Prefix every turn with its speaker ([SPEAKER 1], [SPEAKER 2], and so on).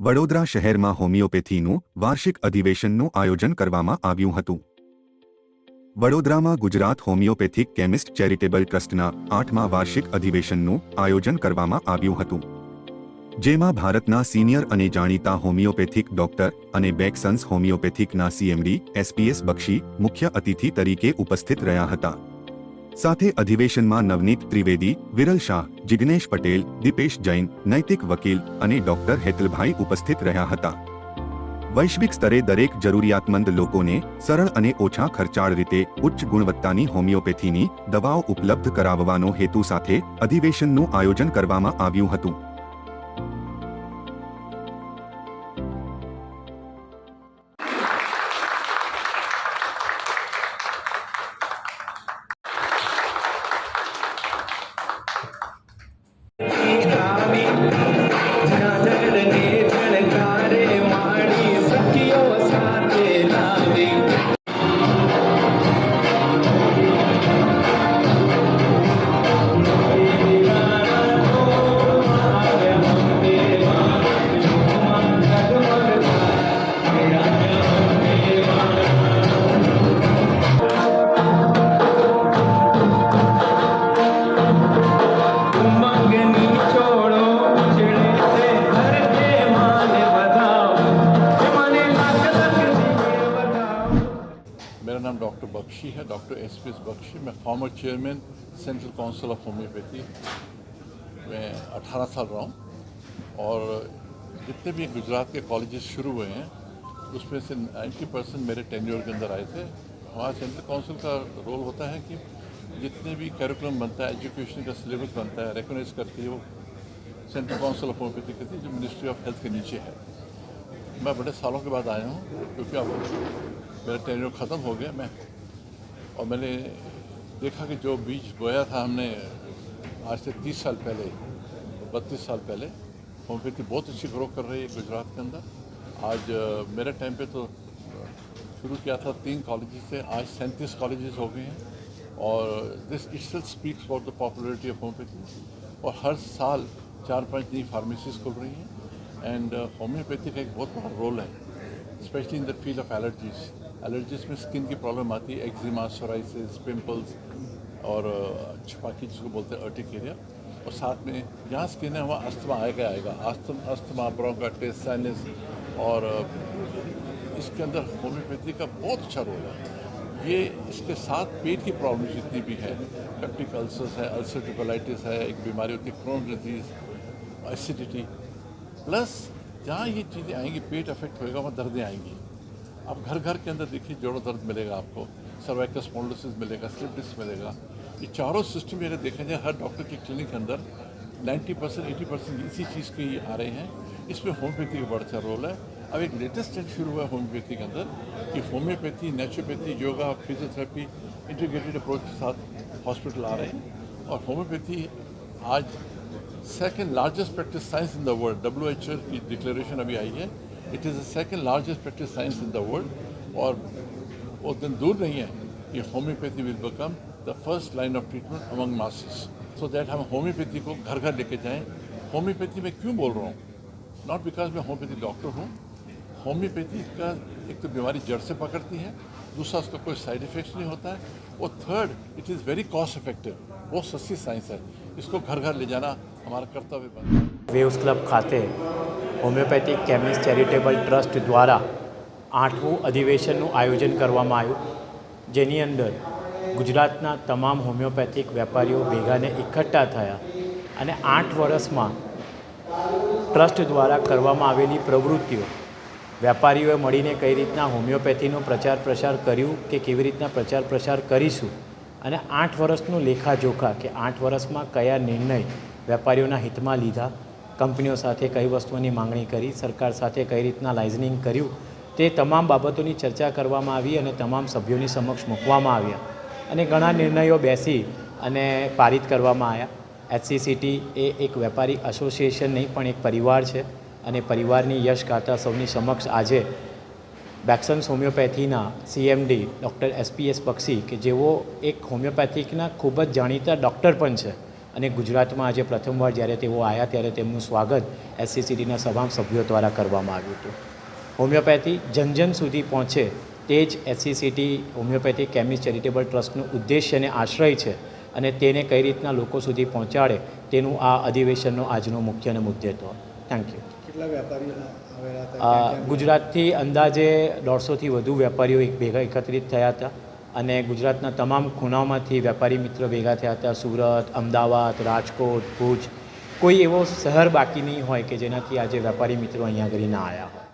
[SPEAKER 1] વડોદરા શહેરમાં હોમિયોપેથીનું વાર્ષિક અધિવેશનનું આયોજન કરવામાં આવ્યું હતું. વડોદરામાં ગુજરાત હોમિયોપેથિક કેમિસ્ટ ચેરિટેબલ ટ્રસ્ટના આઠમા વાર્ષિક અધિવેશનનું આયોજન કરવામાં આવ્યું હતું. જેમાં ભારતના સિનિયર અને જાણીતા હોમિયોપેથિક ડોક્ટર અને બેકસન્સ હોમિયોપેથિકના સીએમડી એસપીએસ બક્ષી મુખ્ય અતિથિ તરીકે ઉપસ્થિત રહ્યા હતા. સાથે અધિવેશનમાં નવનીત ત્રિવેદી, વિરલ શાહ, જિગ્નેશ પટેલ, દીપેશ જૈન, નૈતિક વકીલ અને ડોક્ટર હેતલભાઈ ઉપસ્થિત રહ્યા હતા. વૈશ્વિક સ્તરે દરેક જરૂરિયાતમંદ લોકોને સરળ અને ઓછા ખર્ચાળ રીતે ઉચ્ચ ગુણવત્તાની હોમિયોપેથીની દવાઓ ઉપલબ્ધ કરાવવાનો હેતુ સાથે અધિવેશનનું આયોજન કરવામાં આવ્યું હતું.
[SPEAKER 2] मेरा नाम डॉक्टर बख्शी है, doctor S P S Bakshi. मैं former chairman central council of homoeopathy मैं 18 साल रहा हूँ और जितने भी गुजरात के कॉलेजेस शुरू हुए हैं, उसमें से 90 परसेंट मेरे टेन्योर के अंदर आए थे। हमारा सेंट्रल काउंसिल का रोल होता है कि जितने भी करिकुलम बनता है एजुकेशन का सिलेबस बनता है रिकोगनाइज करती है वो सेंट्रल काउंसिल ऑफ़ होम्योपैथी करती है जो मिनिस्ट्री ऑफ़ हेल्थ के नीचे है। मैं बड़े सालों के बाद आया हूँ, क्योंकि अब मेरा टेन्योर ख़त्म हो गया मैं। और मैंने देखा कि जो बीज बोया था हमने आज से तीस साल पहले, बत्तीस साल पहले, होम्योपैथी बहुत अच्छी ग्रो कर रही है गुजरात के अंदर। आज मेरे टाइम पे तो शुरू किया था तीन कॉलेजेस से, आज सैंतीस कॉलेजेस हो गए हैं। और this it speaks for the popularity of homoeopathy और हर साल चार पाँच नई फार्मेसीज खुल रही हैं। एंड होम्योपैथी का एक बहुत बड़ा रोल है specially in the field of allergies allergies में स्किन की प्रॉब्लम आती है एक्जिमा सोराइसिस पिंपल्स और छपाकी जिसको बोलते हैं अर्टिकेरिया और साथ में जहाँ स्किन है, वहाँ अस्थमा आएगा आएगा। अस्थम अस्थमा ब्रोंकाइटिस साइनस और इसके अंदर होम्योपैथी का बहुत अच्छा रोल है। ये इसके साथ पेट की प्रॉब्लम जितनी भी है पेप्टिक अल्सर्स है अल्सर है, एक बीमारी होती है क्रोन डिज़ीज़ एसिडिटी प्लस जहाँ ये चीज़ें आएँगी, पेट अफेक्ट होएगा, वहाँ दर्दें आएँगी। अब घर घर के अंदर देखिए, जोड़ों दर्द मिलेगा आपको सर्वाइकल स्पॉन्डिलोसिस मिलेगा स्लिप डिस्क मिलेगा। ये चारों सिस्टम अगर देखा जाए, हर डॉक्टर के क्लिनिक के अंदर 90 परसेंट एटी परसेंट इसी चीज़ के ही आ रहे हैं। इसमें होम्योपैथी का अच्छा रोल है। अब एक लेटेस्ट ट्रेंड शुरू हुआ है होम्योपैथी के अंदर, कि homoeopathy naturopathy yoga physiotherapy integrated approach के साथ हॉस्पिटल आ रहे हैं। और होम्योपैथी आज second largest practice science in the world W H की डिक्लेरेशन अभी आई है। It is the second largest practice science in the world और वो दिन दूर नहीं है कि homoeopathy will become the first line of treatment among masses so that हम होम्योपैथी को घर घर लेके जाएँ। होम्योपैथी में क्यों बोल रहा हूँ? नॉट बिकॉज़ मैं होम्योपैथी डॉक्टर हूँ। होम्योपैथी का एक तो बीमारी जड़ से पकड़ती है, दूसरा उसका कोई साइड इफेक्ट्स नहीं होता है। और third it is very cost effective बहुत सस्ती साइंस है। इसको घर घर ले जाना અમારા કર્તવ્ય બને
[SPEAKER 3] વેવ્સ ક્લબ ખાતે હોમિયોપેથિક કેમિસ્ટ ચેરિટેબલ ટ્રસ્ટ દ્વારા આઠમું અધિવેશનનું આયોજન કરવામાં આવ્યું. જેની અંદર ગુજરાતના તમામ હોમિયોપેથિક વેપારીઓ ભેગાને એકઠા થયા અને આઠ વર્ષમાં ટ્રસ્ટ દ્વારા કરવામાં આવેલી પ્રવૃત્તિઓ વેપારીઓએ મળીને કઈ રીતના હોમિયોપેથીનો પ્રચાર પ્રસાર કર્યું કે કેવી રીતના પ્રચાર પ્રસાર કરીશું અને આઠ વર્ષનું લેખાજોખા કે આઠ વર્ષમાં કયા નિર્ણય વેપારીઓના હિતમાં લીધા. કંપનીઓ સાથે કઈ વસ્તુઓની માંગણી કરી, સરકાર સાથે કઈ રીતના લાઇઝનિંગ કર્યું, તે તમામ બાબતોની ચર્ચા કરવામાં આવી અને તમામ સભ્યોની સમક્ષ મૂકવામાં આવ્યા. અને ઘણા નિર્ણયો બેસી અને પારિત કરવામાં આવ્યા. એચસીસીટી એ એક વેપારી એસોસિએશન નહીં, પણ એક પરિવાર છે અને પરિવારની યશ ગાથા સૌની સમક્ષ આજે બેક્સન્સ હોમિયોપેથીના સીએમડી ડૉક્ટર એસપીએસ બક્ષી કે જેઓ એક હોમિયોપેથિકના ખૂબ જ જાણીતા ડૉક્ટર પણ છે. અને ગુજરાતમાં આજે પ્રથમવાર જ્યારે તેઓ આવ્યા ત્યારે તેમનું સ્વાગત એસસીસીટીના તમામ સભ્યો દ્વારા કરવામાં આવ્યું હતું. હોમિયોપેથી જન જન સુધી પહોંચે તે જ એસસીસીટી હોમિયોપેથિક કેમિસ્ટ ચેરિટેબલ ટ્રસ્ટનું ઉદ્દેશ્ય અને આશ્રય છે અને તેને કઈ રીતના લોકો સુધી પહોંચાડે તેનું આ અધિવેશનનો આજનો મુખ્ય અને મુદ્દે હતો થેન્ક યુ
[SPEAKER 4] કેટલા વેપારીઓ
[SPEAKER 3] ગુજરાતથી અંદાજે દોઢસોથી વધુ વેપારીઓ એક ભેગા એકત્રિત થયા હતા. અને ગુજરાતના તમામ ખૂણાઓમાંથી વેપારી મિત્રો ભેગા થયા હતા. સુરત, અમદાવાદ, રાજકોટ, ભુજ. કોઈ એવો શહેર બાકી નહીં હોય કે જેનાથી આજે વેપારી મિત્રો અહીંયા આગળ ના આવ્યા હોય.